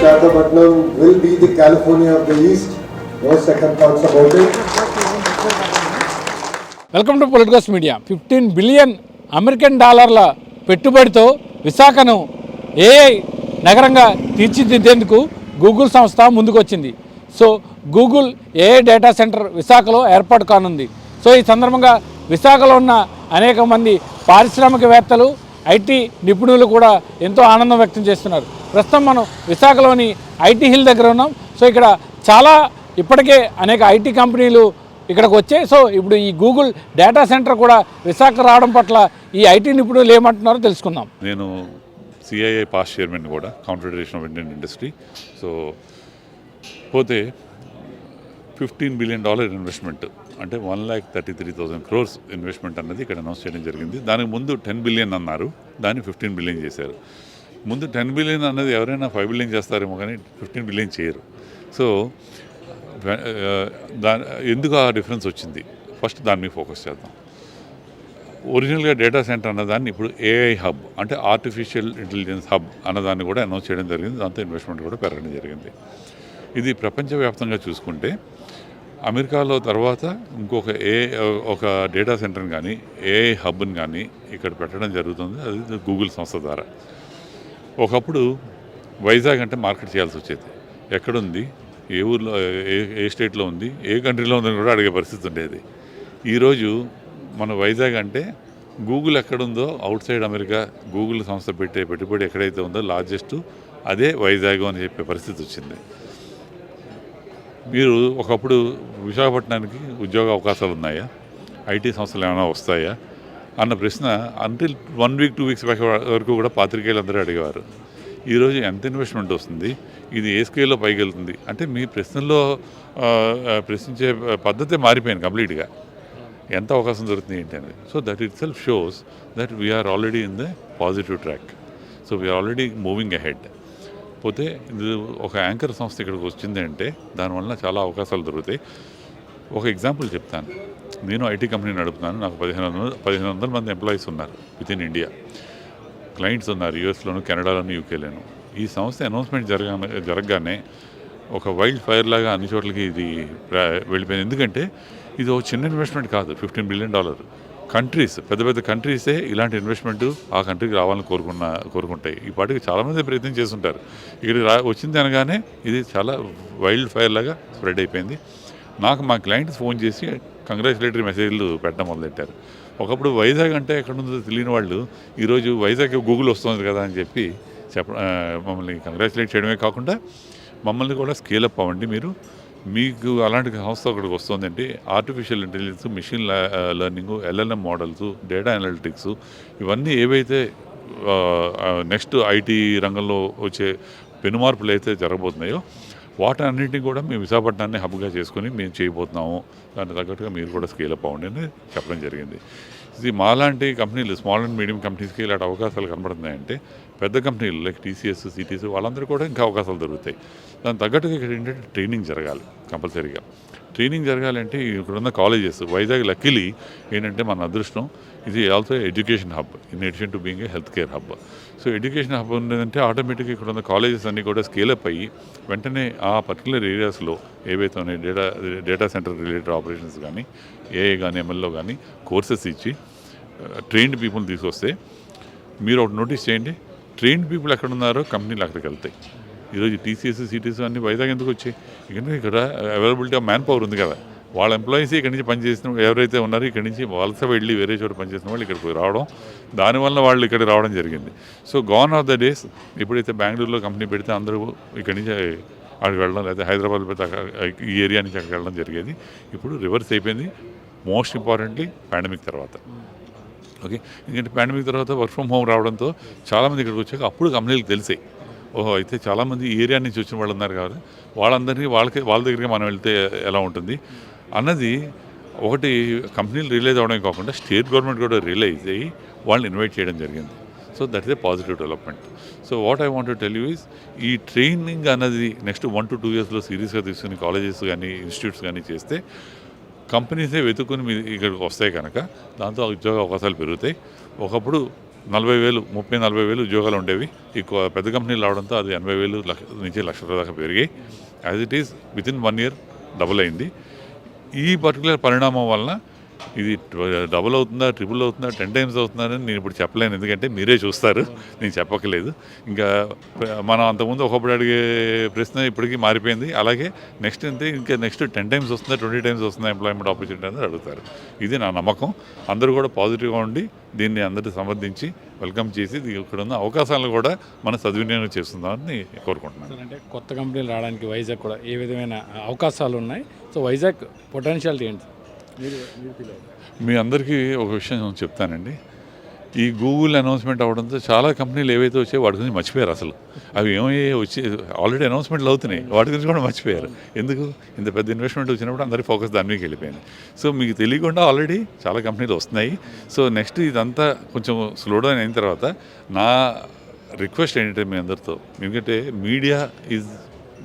Visakhapatnam will be the California of the East. No second thoughts about it. Welcome to politicals media fifteen billion American డాలర్ల పెట్టుబడితో విశాఖను AI నగరంగా తీర్చిదిద్దేందుకు Google సంస్థ ముందుకొచ్చింది so Google AI data centre విశాఖలో ఏర్పాటు కానుంది సో ఈ సందర్భంగా విశాఖలో ఉన్న అనేక మంది పారిశ్రామికవేత్తలు ఐటీ నిపుణులు కూడా ఎంతో ఆనందం వ్యక్తం చేస్తున్నారు. ప్రస్తుతం మనం విశాఖలోని ఐటీ హిల్ దగ్గర ఉన్నాం. సో ఇక్కడ చాలా ఇప్పటికే అనేక ఐటీ కంపెనీలు ఇక్కడికి వచ్చాయి. సో ఇప్పుడు ఈ గూగుల్ డేటా సెంటర్ కూడా విశాఖ రావడం పట్ల ఈ ఐటీ నిపుణులు ఏమంటున్నారో తెలుసుకుందాం. నేను సిఐఐ పాస్ చైర్మన్ కూడా Confederation of Indian Industry so పోతే ఫిఫ్టీన్ బిలియన్ డాలర్ ఇన్వెస్ట్మెంట్. అంటే one lakh thirty three thousand crores investment అన్నది ఇక్కడ అనౌన్స్ చేయడం జరిగింది. దానికి ముందు టెన్ బిలియన్ అన్నారు. దాన్ని ఫిఫ్టీన్ బిలియన్ చేశారు. ముందు టెన్ బిలియన్ అన్నది ఎవరైనా ఫైవ్ బిలియన్ చేస్తారేమో కానీ ఫిఫ్టీన్ బిలియన్ చేయరు. సో దా ఎందుకు ఆ డిఫరెన్స్ వచ్చింది? ఫస్ట్ దాని మీద ఫోకస్ చేద్దాం. ఒరిజినల్గా డేటా సెంటర్ అన్నదాన్ని ఇప్పుడు ఏఐ హబ్ అంటే ఆర్టిఫిషియల్ ఇంటెలిజెన్స్ హబ్ అన్నదాన్ని కూడా అనౌన్స్ చేయడం జరిగింది. దాంతో ఇన్వెస్ట్మెంట్ కూడా పెరగడం జరిగింది. ఇది ప్రపంచవ్యాప్తంగా చూసుకుంటే అమెరికాలో తర్వాత ఇంకొక ఏ ఒక డేటా సెంటర్ని కానీ ఏఐ హబ్ని కానీ ఇక్కడ పెట్టడం జరుగుతుంది. అది గూగుల్ సంస్థ ద్వారా. ఒకప్పుడు వైజాగ్ అంటే మార్కెట్ చేయాల్సి వచ్చేది. ఎక్కడుంది? ఏ ఊర్లో ఏ ఏ స్టేట్లో ఉంది? ఏ కంట్రీలో ఉందని కూడా అడిగే పరిస్థితి ఉండేది. ఈరోజు మన వైజాగ్ అంటే గూగుల్ ఎక్కడుందో అవుట్ సైడ్ అమెరికా గూగుల్ సంస్థ పెట్టే పెట్టుబడి ఎక్కడైతే ఉందో లార్జెస్ట్ అదే వైజాగ్ అని చెప్పే పరిస్థితి వచ్చింది. మీరు ఒకప్పుడు విశాఖపట్నానికి ఉద్యోగ అవకాశాలు ఉన్నాయా? ఐటీ సంస్థలు ఏమైనా వస్తాయా? అన్న ప్రశ్న until one week two weeks back వరకు కూడా పాత్రికేయులు అందరూ అడిగేవారు ఈరోజు ఎంత ఇన్వెస్ట్మెంట్ వస్తుంది? ఇది ఏ స్కేల్లో పైకి వెళ్తుంది? అంటే మీ ప్రశ్నల్లో ప్రశ్నించే పద్ధతే మారిపోయింది కంప్లీట్గా ఎంత అవకాశం దొరుకుతుంది ఏంటి అనేది? So that itself shows that we're already in the positive track so we're already moving ahead పోతే ఇది ఒక యాంకర్ సంస్థ ఇక్కడికి వచ్చింది అంటే దానివల్ల చాలా అవకాశాలు దొరుకుతాయి. ఒక ఎగ్జాంపుల్ చెప్తాను. నేను ఐటీ కంపెనీ నడుపుతాను నాకు పదిహేను వందల పదిహేను వందల మంది ఎంప్లాయీస్ ఉన్నారు విత్ ఇన్ ఇండియా. క్లయింట్స్ ఉన్నారు యూఎస్లోను కెనడాలోను యూకేలోను. ఈ సంస్థ అనౌన్స్మెంట్ జరగా జరగగానే ఒక వైల్డ్ ఫైర్ లాగా అన్ని చోట్లకి ఇది వెళ్ళిపోయింది. ఎందుకంటే ఇది ఒక చిన్న ఇన్వెస్ట్మెంట్ కాదు. Fifteen billion dollar. కంట్రీస్ పెద్ద పెద్ద కంట్రీసే ఇలాంటి ఇన్వెస్ట్మెంట్ ఆ కంట్రీకి రావాలని కోరుకున్న కోరుకుంటాయి. ఈ పాటికి చాలామంది ప్రయత్నం చేస్తుంటారు. ఇక్కడికి రా వచ్చింది అనగానే ఇది చాలా వైల్డ్ ఫైర్ లాగా స్ప్రెడ్ అయిపోయింది. నాకు మా క్లయింట్స్ ఫోన్ చేసి కంగ్రాచులేటరీ మెసేజ్లు పెట్టడం మొదలెట్టారు. ఒకప్పుడు వైజాగ్ అంటే ఎక్కడ ఉందో తెలియని వాళ్ళు ఈరోజు వైజాగ్ గూగుల్ వస్తుంది కదా అని చెప్పి చెప్ప మమ్మల్ని కంగ్రాచులేట్ చేయడమే కాకుండా మమ్మల్ని కూడా స్కేలప్ అవ్వండి మీరు. మీకు అలాంటి సంస్థ ఒకటికి వస్తుందంటే artificial intelligence machine learning LLM models data analytics ఇవన్నీ ఏవైతే uh, uh, నెక్స్ట్ ఐటీ రంగంలో వచ్చే పెనుమార్పులు అయితే జరగబోతున్నాయో వాటన్నింటినీ కూడా మేము విశాఖపట్నాన్ని హబ్గా చేసుకొని మేము చేయబోతున్నాము. దానికి తగ్గట్టుగా మీరు కూడా స్కేలప్ అవ్వండి అని చెప్పడం జరిగింది. ఇది మాలాంటి కంపెనీలు స్మాల్ అండ్ మీడియం కంపెనీస్కి ఇలాంటి అవకాశాలు కనబడుతున్నాయంటే పెద్ద కంపెనీలు లైక్ టీసీఎస్ సిటీస్ వాళ్ళందరూ కూడా ఇంకా అవకాశాలు దొరుకుతాయి. దాని తగ్గట్టుగా ఇక్కడ ఏంటంటే ట్రైనింగ్ జరగాలి కంపల్సరీగా. ట్రైనింగ్ జరగాలంటే ఇక్కడున్న కాలేజెస్. వైజాగ్ లక్కీలీ ఏంటంటే మన అదృష్టం ఇది also education hub. In addition to being a health care hub. So education hub ఉందంటే ఆటోమేటిక్గా ఇక్కడ ఉన్న కాలేజెస్ అన్నీ కూడా స్కేలప్ అయ్యి వెంటనే ఆ పర్టికులర్ ఏరియాస్లో ఏవైతే ఉన్నాయి data data center related operations కానీ ఏఏ కానీ ఎంఎల్ఓ కానీ కోర్సెస్ ఇచ్చి ట్రైన్డ్ పీపుల్ తీసుకొస్తే మీరు ఒకటి నోటీస్ చేయండి. ట్రైన్డ్ పీపుల్ ఎక్కడ ఉన్నారో కంపెనీలు అక్కడికి వెళ్తాయి. ఈరోజు టీసీఎస్ సిటీఎస్ అన్ని వైజాగ్ ఎందుకు వచ్చాయి? ఎందుకంటే ఇక్కడ అవైలబిలిటీ ఆఫ్ మ్యాన్ పవర్ ఉంది కదా. వాళ్ళ ఎంప్లాయీస్ ఇక్కడి నుంచి పనిచేసిన ఎవరైతే ఉన్నారో ఇక్కడి నుంచి వలస వెళ్ళి వేరే చోట పనిచేసిన వాళ్ళు ఇక్కడికి రావడం దానివల్ల వాళ్ళు ఇక్కడ రావడం జరిగింది. So gone of the days ఎప్పుడైతే బెంగళూరులో కంపెనీ పెడితే అందరూ ఇక్కడి నుంచి అక్కడికి వెళ్ళడం లేదా హైదరాబాద్ పెడితే ఈ ఏరియా నుంచి అక్కడికి వెళ్ళడం జరిగేది. ఇప్పుడు రివర్స్ అయిపోయింది. మోస్ట్ ఇంపార్టెంట్లీ పాండమిక్ తర్వాత. ఓకే? ఎందుకంటే పాండమిక్ తర్వాత వర్క్ ఫ్రమ్ హోమ్ రావడంతో చాలామంది ఇక్కడికి వచ్చాక అప్పుడు కంపెనీలకు తెలిసాయి. ఓహో అయితే చాలామంది ఏరియా నుంచి వచ్చిన వాళ్ళు ఉన్నారు కాబట్టి వాళ్ళందరినీ వాళ్ళకి వాళ్ళ దగ్గరికి మనం వెళ్తే ఎలా ఉంటుంది? అన్నది ఒకటి కంపెనీలు రియలైజ్ అవడమే కాకుండా స్టేట్ గవర్నమెంట్ కూడా రియలైజ్ అయ్యి వాళ్ళని ఇన్వైట్ చేయడం జరిగింది. So that is a positive development so what I want tell you is ఈ ట్రైనింగ్ అన్నది నెక్స్ట్ వన్ టు టూ ఇయర్స్లో సీరియస్గా తీసుకుని కాలేజెస్ కానీ ఇన్స్టిట్యూట్స్ కానీ చేస్తే కంపెనీసే వెతుకుని మీ ఇక్కడికి వస్తాయి కనుక దాంతో ఉద్యోగ అవకాశాలు పెరుగుతాయి. ఒకప్పుడు నలభై వేలు ముప్పై నలభై వేలు ఉద్యోగాలు ఉండేవి. ఈ పెద్ద కంపెనీలు రావడంతో అది ఎనభై వేలు లక్ష నుంచి లక్ష దాకా పెరిగాయి. As it is within one year double అయింది. ఈ పర్టికులర్ పరిణామం వలన ఇది డబుల్ అవుతుందా ట్రిపుల్ అవుతుందా టెన్ టైమ్స్ అవుతుందని నేను ఇప్పుడు చెప్పలేను. ఎందుకంటే మీరే చూస్తారు నేను చెప్పకలేదు. ఇంకా మనం అంతకుముందు ఒకప్పుడు అడిగే ప్రశ్న ఇప్పటికీ మారిపోయింది. అలాగే నెక్స్ట్ అంటే ఇంకా నెక్స్ట్ టెన్ టైమ్స్ వస్తుందా ట్వంటీ టైమ్స్ వస్తుందా ఎంప్లాయ్మెంట్ ఆపర్చునిటీ అనేది అడుగుతారు. ఇది నా నమ్మకం. అందరూ కూడా పాజిటివ్గా ఉండి దీన్ని అందరూ సమర్థించి వెల్కమ్ చేసి ఇక్కడ ఉన్న అవకాశాలను కూడా మనం సద్వినియోగం చేస్తుందామని కోరుకుంటున్నాను. అంటే కొత్త కంపెనీలు రావడానికి వైజాగ్ కూడా ఏ విధమైన అవకాశాలు ఉన్నాయి? సో వైజాగ్ పొటెన్షియాలిటీ ఏంటి? మీ అందరికీ ఒక విషయం చెప్తానండి. ఈ గూగుల్ అనౌన్స్మెంట్ అవడంతో చాలా కంపెనీలు ఏవైతే వచ్చాయో వాటి గురించి మర్చిపోయారు అసలు. అవి ఏమయ్యే వచ్చి ఆల్రెడీ అనౌన్స్మెంట్లు అవుతున్నాయి. వాటి గురించి కూడా మర్చిపోయారు. ఎందుకు? ఇంత పెద్ద ఇన్వెస్ట్మెంట్ వచ్చినప్పుడు అందరి ఫోకస్ దాని మీకు వెళ్ళిపోయింది. సో మీకు తెలియకుండా ఆల్రెడీ చాలా కంపెనీలు వస్తున్నాయి. సో నెక్స్ట్ ఇదంతా కొంచెం స్లో డౌన్ అయిన తర్వాత నా రిక్వెస్ట్ ఏంటంటే మీ అందరితో. ఎందుకంటే media is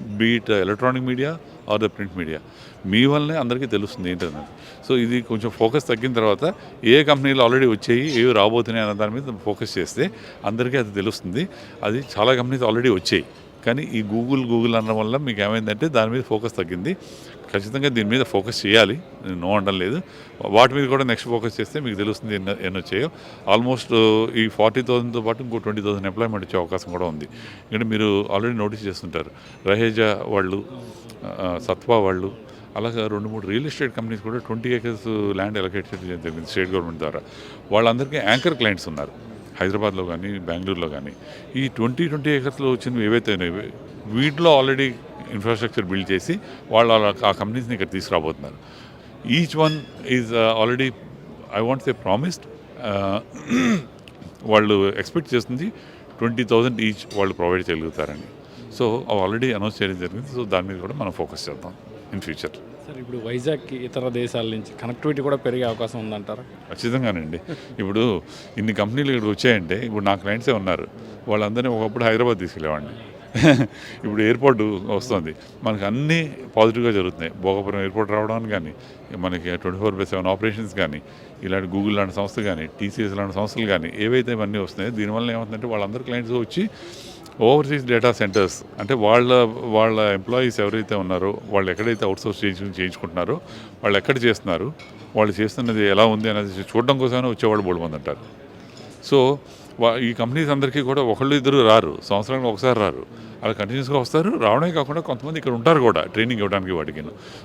be it electronic media or the print media. మీ వల్లనే అందరికీ తెలుస్తుంది ఏంటన్నది సో ఇది కొంచెం ఫోకస్ తగ్గిన తర్వాత ఏ కంపెనీలు ఆల్రెడీ వచ్చాయి ఏవి రాబోతున్నాయి అన్న దాని మీద ఫోకస్ చేస్తే అందరికీ అది తెలుస్తుంది. అది చాలా కంపెనీస్ ఆల్రెడీ వచ్చాయి. కానీ ఈ గూగుల్ గూగుల్ అనడం వల్ల మీకు ఏమైందంటే దాని మీద ఫోకస్ తగ్గింది. ఖచ్చితంగా దీని మీద ఫోకస్ చేయాలి. నేను నో అనడం లేదు. వాటి మీద కూడా నెక్స్ట్ ఫోకస్ చేస్తే మీకు తెలుస్తుంది ఎన్ని ఎన్నో చేయో ఆల్మోస్ట్ ఈ ఫార్టీ థౌసండ్తో పాటు ఇంకో ట్వంటీ థౌసండ్ ఎంప్లాయ్మెంట్ వచ్చే అవకాశం కూడా ఉంది. ఎందుకంటే మీరు ఆల్రెడీ నోటీస్ చేస్తుంటారు. రహేజా వాళ్ళు సత్వా వాళ్ళు అలాగే రెండు మూడు రియల్ ఎస్టేట్ కంపెనీస్ కూడా ట్వంటీ ఏకర్స్ ల్యాండ్ అలొకేట్ చేయడం జరిగింది స్టేట్ గవర్నమెంట్ ద్వారా. వాళ్ళందరికీ యాంకర్ క్లయింట్స్ ఉన్నారు. హైదరాబాద్లో కానీ బెంగళూరులో కానీ. ఈ ట్వంటీ ట్వంటీ ఏకర్స్లో వచ్చినవి ఏవైతే ఉన్నాయో వీటిలో ఆల్రెడీ ఇన్ఫ్రాస్ట్రక్చర్ బిల్డ్ చేసి వాళ్ళు ఆ కంపెనీస్ని ఇక్కడ తీసుకురాబోతున్నారు. Each one is already I want say promised వాళ్ళు ఎక్స్పెక్ట్ చేస్తుంది ట్వంటీ థౌజండ్ ఈచ్ వాళ్ళు ప్రొవైడ్ చేయగలుగుతారని. సో అవి ఆల్రెడీ అనౌన్స్ చేయడం జరిగింది. సో దాని మీద కూడా మనం ఫోకస్ చేద్దాం ఇన్ ఫ్యూచర్ సార్ ఇప్పుడు వైజాగ్కి ఇతర దేశాల నుంచి కనెక్టివిటీ కూడా పెరిగే అవకాశం ఉందంటారా? ఖచ్చితంగానండి. ఇప్పుడు ఇన్ని కంపెనీలు ఇక్కడికి వచ్చాయంటే ఇప్పుడు నా క్లయింట్సే ఉన్నారు. వాళ్ళందరినీ ఒకప్పుడు హైదరాబాద్ తీసుకెళ్ళేవాడిని. ఇప్పుడు ఎయిర్పోర్ట్ వస్తుంది. మనకి అన్నీ పాజిటివ్గా జరుగుతున్నాయి. భోగపురం ఎయిర్పోర్ట్ రావడానికి కానీ మనకి twenty four by seven operations కానీ ఇలాంటి గూగుల్ లాంటి సంస్థ కానీ టీసీఎస్ లాంటి సంస్థలు కానీ ఏవైతే ఇవన్నీ వస్తున్నాయో దీనివల్ల ఏమవుతుందంటే వాళ్ళందరూ క్లయింట్స్ వచ్చి ఓవర్సీస్ డేటా సెంటర్స్ అంటే వాళ్ళ వాళ్ళ ఎంప్లాయీస్ ఎవరైతే ఉన్నారో వాళ్ళు ఎక్కడైతే అవుట్సోర్స్ చేయించు చేయించుకుంటున్నారో వాళ్ళు ఎక్కడ చేస్తున్నారు వాళ్ళు చేస్తున్నది ఎలా ఉంది అనేది చూడడం కోసమే వచ్చేవాళ్ళు బోడు మంది అంటారు. సో వా- ఈ కంపెనీస్ అందరికీ కూడా ఒకళ్ళు ఇద్దరు రారు సంవత్సరానికి ఒకసారి రారు. అలా కంటిన్యూస్గా వస్తారు రావడమే కాకుండా కొంతమంది ఇక్కడ ఉంటారు కూడా ట్రైనింగ్ ఇవ్వడానికి వాటికి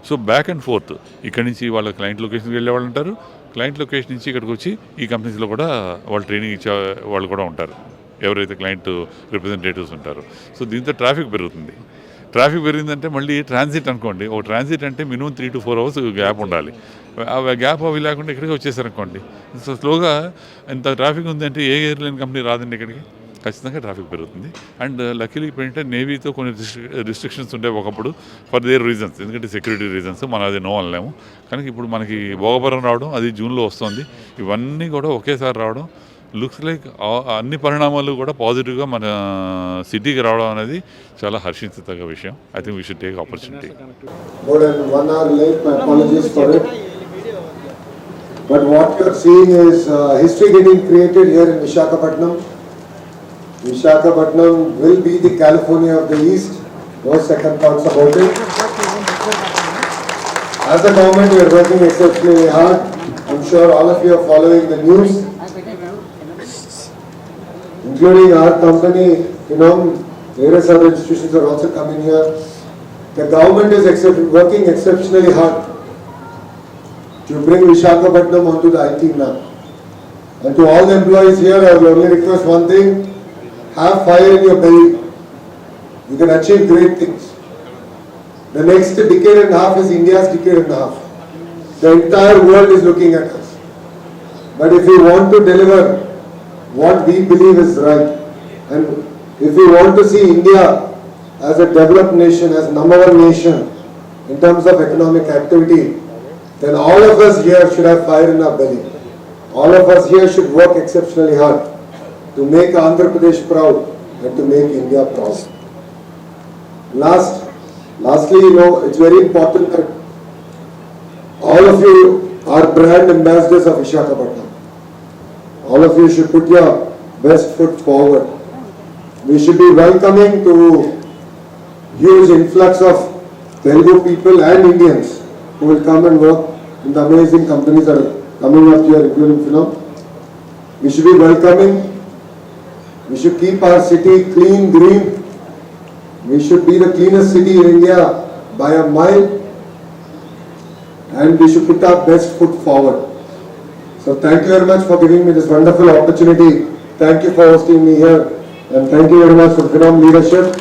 సో బ్యాక్ అండ్ ఫోర్త్ ఇక్కడ నుంచి వాళ్ళ క్లయింట్ లొకేషన్కి వెళ్ళే వాళ్ళు ఉంటారు క్లయింట్ లొకేషన్ నుంచి ఇక్కడికి వచ్చి ఈ కంపెనీస్లో కూడా వాళ్ళు ట్రైనింగ్ ఇచ్చే వాళ్ళు కూడా ఉంటారు. ఎవరైతే క్లయింట్ రిప్రజెంటేటివ్స్ ఉంటారో. సో దీంతో ట్రాఫిక్ పెరుగుతుంది. ట్రాఫిక్ పెరిగిందంటే మళ్ళీ ట్రాన్సిట్ అనుకోండి. ఓ ట్రాన్సిట్ అంటే minimum three to four hours gap ఉండాలి. ఆ గ్యాప్ అవి లేకుండా ఇక్కడికి వచ్చేసారనుకోండి సో స్లోగా ఇంత ట్రాఫిక్ ఉందంటే ఏ ఎయిర్లైన్ కంపెనీ రాదండి ఇక్కడికి? ఖచ్చితంగా ట్రాఫిక్ పెరుగుతుంది. అండ్ లక్కీలీ uh, ఇప్పుడు ఏంటంటే నేవీతో కొన్ని రిస్ట్రిక్షన్స్ ఉండే ఒకప్పుడు ఫర్ దేర్ రీజన్స్ ఎందుకంటే సెక్యూరిటీ రీజన్స్ మనం అది నో అనలేము. కానీ ఇప్పుడు మనకి భోగపురం రావడం అది జూన్లో వస్తుంది. ఇవన్నీ కూడా ఒకేసారి రావడం లుక్స్ లైక్ అన్ని పరిణామాలు కూడా పాజిటివ్గా మన సిటీకి రావడం అనేది చాలా హర్షించదగ్గ విషయం I think we should take opportunity But what you're seeing is uh, history getting created here in Vishakhapatnam. Vishakhapatnam will be the California of the East, no second thoughts about it. As a government, we are working exceptionally hard. I'm sure all of you are following the news. Including our uh, company, you know, various other institutions are also coming here. The government is excep- working exceptionally hard to bring Visakhapatnam onto the IT map. And to all the employees here, I will only request one thing, have fire in your belly. You can achieve great things. The next decade and a half is India's decade and a half. The entire world is looking at us. But if we want to deliver what we believe is right, and if we want to see India as a developed nation, as number one nation in terms of economic activity, then all of us here should have fire in our belly. All of us here should work exceptionally hard to make Andhra Pradesh proud and to make India proud. Last, lastly, you know, it's very important that all of you are brand ambassadors of Vishakhapatnam. All of you should put your best foot forward. We should be welcoming to huge influx of Telugu people and Indians who will come and work in the amazing companies that are coming up here, including Film. We should be welcoming. We should keep our city clean, green. We should be the cleanest city in India by a mile. And we should put our best foot forward. So thank you very much for giving me this wonderful opportunity. Thank you for hosting me here. And thank you very much for Phenom leadership.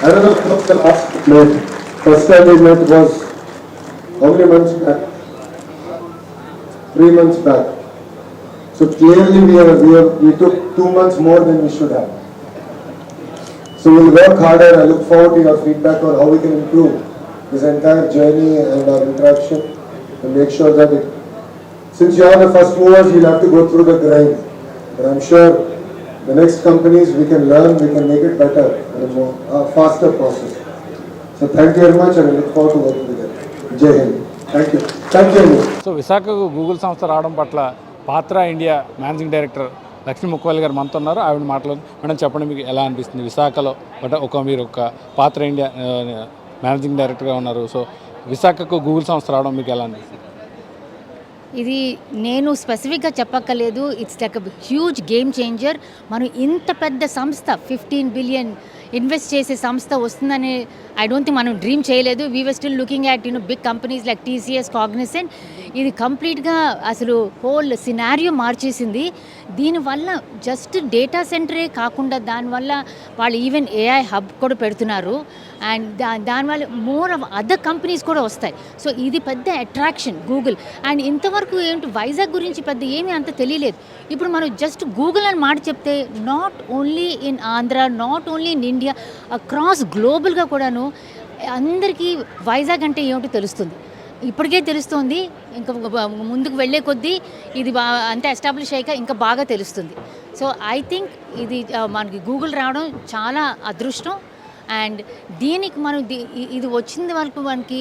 I don't know what the last. First time we met was how many months back? Three months back. So clearly we are, we we took two months more than we should have. So we'll work harder. I look forward to your feedback on how we can improve this entire journey and our interaction and make sure that it, since you are the first movers, you'll have to go through the grind. But I'm sure the next companies, we can learn, we can make it better and a more, a faster process. So thank you very much and I look forward to working with you. Jai Hind. Thank you. Thank you. So విశాఖకు Google సంస్థ రావడం పట్ల పాత్ర India managing director Lakshmi Mukkavalli garu మనతో ఉన్నారు ఆవిడ మాట్లాడు madam చెప్పండి మీకు ఎలా అనిపిస్తుంది విశాఖలో బట్ ఒక మీరు ఒక పాత్ర ఇండియా మేనేజింగ్ డైరెక్టర్గా ఉన్నారు సో విశాఖకు గూగుల్ సంస్థ రావడం మీకు ఎలా అనిపిస్తుంది ఇది నేను స్పెసిఫిక్గా చెప్పక్కర్లేదు. It's like huge game changer మనం ఇంత పెద్ద సంస్థ ఫిఫ్టీన్ బిలియన్ ఇన్వెస్ట్ చేసే సంస్థ వస్తుందని ఐ డోంట్ థింక్ మనం డ్రీమ్ చేయలేదు. We were still looking at you know big companies like TCS Cognizant ఇది కంప్లీట్గా అసలు హోల్ సినారియో మార్చేసింది. దీనివల్ల జస్ట్ డేటా సెంటరే కాకుండా దానివల్ల వాళ్ళు ఈవెన్ ఏఐ హబ్ కూడా పెడుతున్నారు. అండ్ దా దానివల్ల మోర్ ఆఫ్ అదర్ కంపెనీస్ కూడా వస్తాయి. సో ఇది పెద్ద అట్రాక్షన్ గూగుల్ అండ్ ఇంతవరకు ఏంటి వైజాగ్ గురించి పెద్ద ఏమీ అంత తెలియలేదు. ఇప్పుడు మనం జస్ట్ గూగుల్ అని మాట చెప్తే not only in Andhra not only in India across గ్లోబల్గా కూడాను అందరికీ వైజాగ్ అంటే ఏమిటో తెలుస్తుంది. ఇప్పటికే తెలుస్తోంది ఇంకా ముందుకు వెళ్ళే కొద్దీ ఇది బా అంతా ఎస్టాబ్లిష్ అయ్యాక ఇంకా బాగా తెలుస్తుంది. సో ఐ థింక్ ఇది మనకి గూగుల్ రావడం చాలా అదృష్టం. అండ్ దీనికి మనం ఇది వచ్చింది వరకు మనకి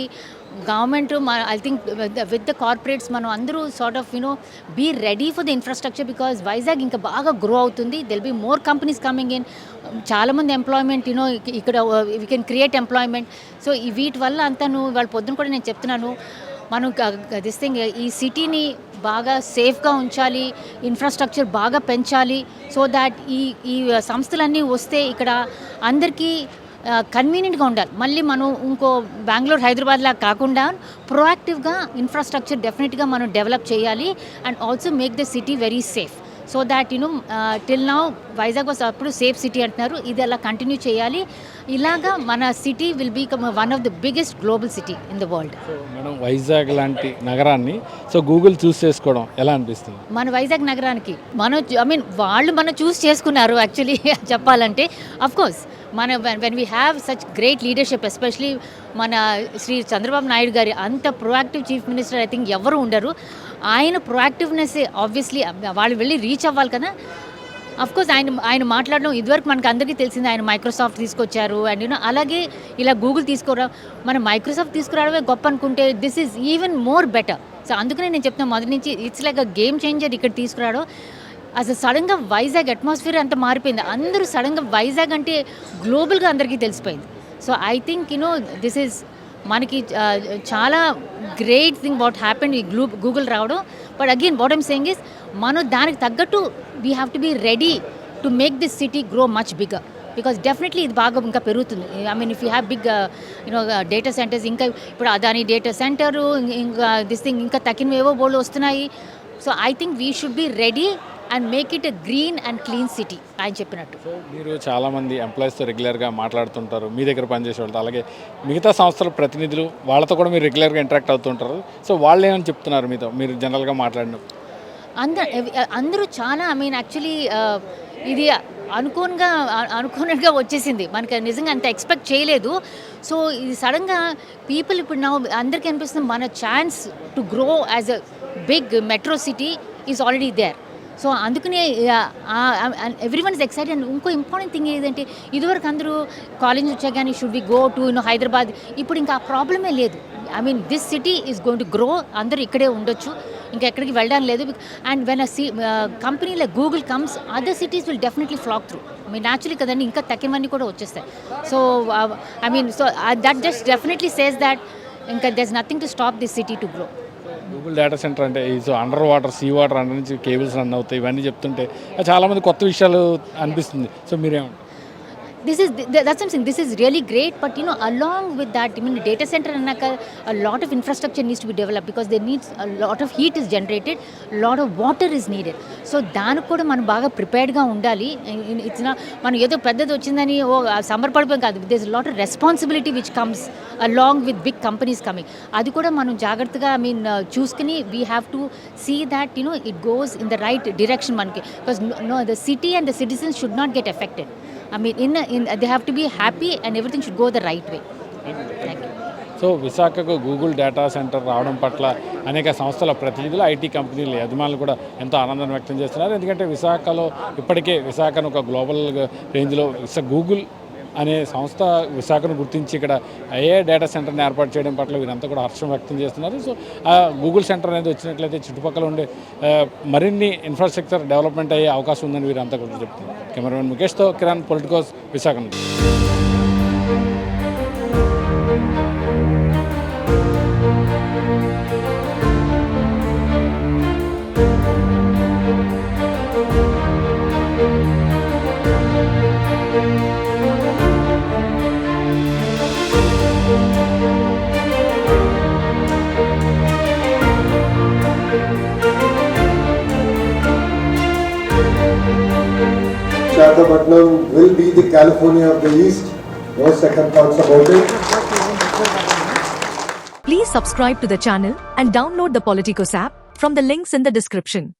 government I think with the corporates మనం అందరూ sort of you know be ready for the infrastructure because Vizag ఇంకా బాగా గ్రో అవుతుంది. They'll be more companies coming in చాలామంది ఎంప్లాయ్మెంట్ యూనో ఇక్కడ we can create employment so ఈ వీటి వల్ల అంతాను వాళ్ళ పొద్దున కూడా నేను చెప్తున్నాను. మనం దిస్ థింగ్ ఈ సిటీని బాగా సేఫ్గా ఉంచాలి ఇన్ఫ్రాస్ట్రక్చర్ బాగా పెంచాలి సో దాట్ ఈ ఈ సంస్థలన్నీ వస్తే ఇక్కడ అందరికీ కన్వీనియంట్గా ఉండాలి. మళ్ళీ మనం ఇంకో బెంగళూరు హైదరాబాద్ లాగా కాకుండా ప్రొయాక్టివ్గా ఇన్ఫ్రాస్ట్రక్చర్ డెఫినెట్గా మనం డెవలప్ చేయాలి and also make the city very safe so that you know till now Vizag was అప్పుడు సేఫ్ సిటీ అంటున్నారు. ఇది అలా కంటిన్యూ చేయాలి. ఇలాగా మన city will be one of the biggest global city in the world madam Vizag లాంటి నగరాన్ని so Google చూస్ చేసుకోవడం ఎలా అనిపిస్తుంది? మన వైజాగ్ నగరానికి మనం ఐ మీన్ వాళ్ళు మనం చూస్ చేసుకున్నారు యాక్చువల్లీ చెప్పాలంటే. అఫ్ కోర్స్ మన when we have such great leadership especially మన శ్రీ చంద్రబాబు నాయుడు గారి అంత proactive chief minister I think ఎవరు ఉండరు. ఆయన ప్రొయాక్టివ్నెస్ ఆబ్వియస్లీ వాళ్ళు వెళ్ళి రీచ్ అవ్వాలి కదా. అఫ్ కోర్స్ ఆయన ఆయన మాట్లాడడం ఇదివరకు మనకు అందరికీ తెలిసింది ఆయన మైక్రోసాఫ్ట్ తీసుకొచ్చారు అండ్ యూనో అలాగే ఇలా గూగుల్ తీసుకురా మన మైక్రోసాఫ్ట్ తీసుకురావడమే గొప్ప అనుకుంటే this is even more better so అందుకనే నేను చెప్తున్నా మొదటి నుంచి it's like a game changer ఇక్కడ తీసుకురావడం. అసలు సడన్గా వైజాగ్ అట్మాస్ఫియర్ అంత మారిపోయింది. అందరూ సడన్గా వైజాగ్ అంటే గ్లోబల్గా అందరికీ తెలిసిపోయింది. So I think you know this is మనకి చాలా గ్రేట్ థింగ్ వాట్ హ్యాపెన్ ఈ గ్లూ గూగుల్ రావడం. But again what I'm saying is మనం దానికి తగ్గట్టు we have to be ready to make this city grow much bigger because definitely ఇది బాగా ఇంకా పెరుగుతుంది. I mean if you have big you know data centers ఇంకా ఇప్పుడు అదాని డేటా సెంటరు ఇంకా దిస్ థింగ్ ఇంకా తక్కినవేవో బోళ్ళు వస్తున్నాయి. So I think we should be ready and make it a green and clean city ఆయన చెప్పినట్టు. మీరు చాలామంది ఎంప్లాయీస్తో రెగ్యులర్గా మాట్లాడుతుంటారు మీ దగ్గర పనిచేసే వాళ్ళతో. అలాగే మిగతా సంస్థల ప్రతినిధులు వాళ్ళతో కూడా మీరు రెగ్యులర్గా ఇంటరాక్ట్ అవుతుంటారు. సో వాళ్ళు ఏమని చెప్తున్నారు మీతో? మీరు జనరల్గా మాట్లాడినప్పుడు. అందరు అందరూ చాలా ఐ మీన్ యాక్చువల్లీ ఇది అనుకోనుగా అనుకోనట్టుగా వచ్చేసింది. మనకి నిజంగా అంత ఎక్స్పెక్ట్ చేయలేదు. సో ఇది సడన్గా పీపుల్ ఇప్పుడు నా అందరికీ అనిపిస్తుంది మన chance to grow as a big metro city is already there so అందుకనే every one is excited and ఇంకో ఇంపార్టెంట్ థింగ్ ఏదంటే ఇదివరకు అందరూ కాలేజ్ వచ్చా కానీ should we go to you know Hyderabad ఇప్పుడు ఇంకా ఆ ప్రాబ్లమే లేదు. I mean this city is going to grow అందరూ ఇక్కడే ఉండొచ్చు. ఇంకా ఎక్కడికి వెళ్ళడం లేదు. And when a C company like Google comes other cities will definitely flock through I mean actually కదండి ఇంకా తక్కినవన్నీ కూడా వచ్చేస్తాయి. So I mean so that just definitely says that ఇంకా there's nothing to stop this city to grow Google data center అంటే ఈ so under water sea water under నుంచి cables run అవుతాయి ఇవన్నీ చెప్తుంటే చాలామంది కొత్త విషయాలు అనిపిస్తుంది. సో మీరేమంటారు? This is that something this is really great but you know along with that mean data center అన్నాక lot of infrastructure needs to be develop because they needs lot of heat is generated lot of water is needed so దానికి కూడా మనం బాగా ప్రిపేర్డ్గా ఉండాలి. It's నా మనం ఏదో పెద్దది వచ్చిందని ఓ సమ్మర్ పడిపోయి కాదు. This lot of responsibility which comes along with big companies coming అది కూడా మనం జాగ్రత్తగా ఐ మీన్ చూసుకుని we have to see that you know it goes in the right direction మనకి. Because no the city and the citizens should not get affected I mean, in, in they have to be happy and everything should go the right way. Thank you. So విశాఖకు Google data centre రావడం పట్ల అనేక సంస్థల ప్రతినిధులు IT కంపెనీల యజమానులు కూడా ఎంతో ఆనందం వ్యక్తం చేస్తున్నారు ఎందుకంటే విశాఖలో ఇప్పటికే విశాఖను ఒక గ్లోబల్ రేంజ్లో గూగుల్ అనే సంస్థ విశాఖను గుర్తించి ఇక్కడ ఏ డేటా సెంటర్ని ఏర్పాటు చేయడం పట్ల వీరంతా కూడా హర్షం వ్యక్తం చేస్తున్నారు. సో ఆ గూగుల్ సెంటర్ అనేది వచ్చినట్లయితే చుట్టుపక్కల ఉండే మరిన్ని ఇన్ఫ్రాస్ట్రక్చర్ డెవలప్మెంట్ అయ్యే అవకాశం ఉందని వీరంతా కూడా చెప్తున్నారు. కెమెరామెన్ ముఖేష్తో కిరాన్ పొలిటికోస్ విశాఖ నుంచి Visakhapatnam will be the California of the East. No second thoughts about it. Please subscribe to the channel and download the Politicos app from the links in the description.